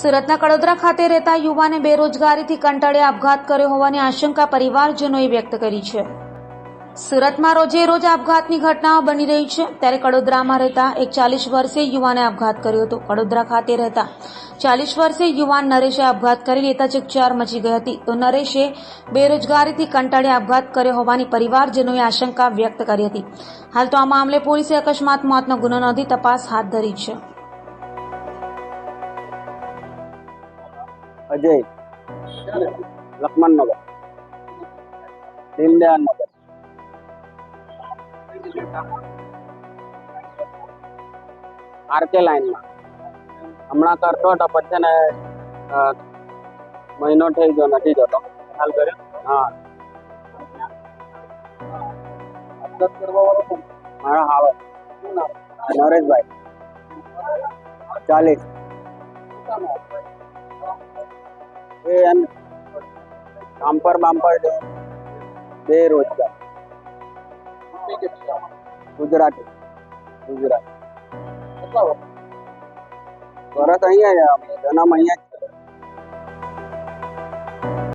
સુરતના કડોદરા ખાતે રહેતા યુવાને બેરોજગારીથી કંટાળે આપઘાત કર્યો હોવાની આશંકા પરિવારજનોએ વ્યક્ત કરી છે. સુરતમાં રોજે રોજ આપઘાતની ઘટનાઓ બની રહી છે. ત્યારે કડોદરામાં રહેતા એક ચાલીસ વર્ષીય યુવાને આપઘાત કર્યો હતો. કડોદરા ખાતે રહેતા ચાલીસ વર્ષીય યુવાન નરેશે આપઘાત કરી લેતા ચકચાર મચી ગઈ હતી. તો નરેશે બેરોજગારીથી કંટાળે આપઘાત કર્યો હોવાની પરિવારજનોએ આશંકા વ્યક્ત કરી હતી. હાલ તો આ મામલે પોલીસે અકસ્માત મોતનો ગુનો નોંધી તપાસ હાથ ધરી છે. અજય લક્ષ્મણનગર દીનદયાળ નગર. આરકે લાઈનમાં. હમણાં કરતો હતો પછી ને મહિનો થઈ ગયો નથી જતો. હાલ કર્યો હા. મારા નરેશભાઈ. ચાલીસ. એ એમ બામ્પર બામ્પર છે બેરોજગાર ગુજરાતી. ગુજરાત. વરસ અહીંયા જન્મ અહીંયા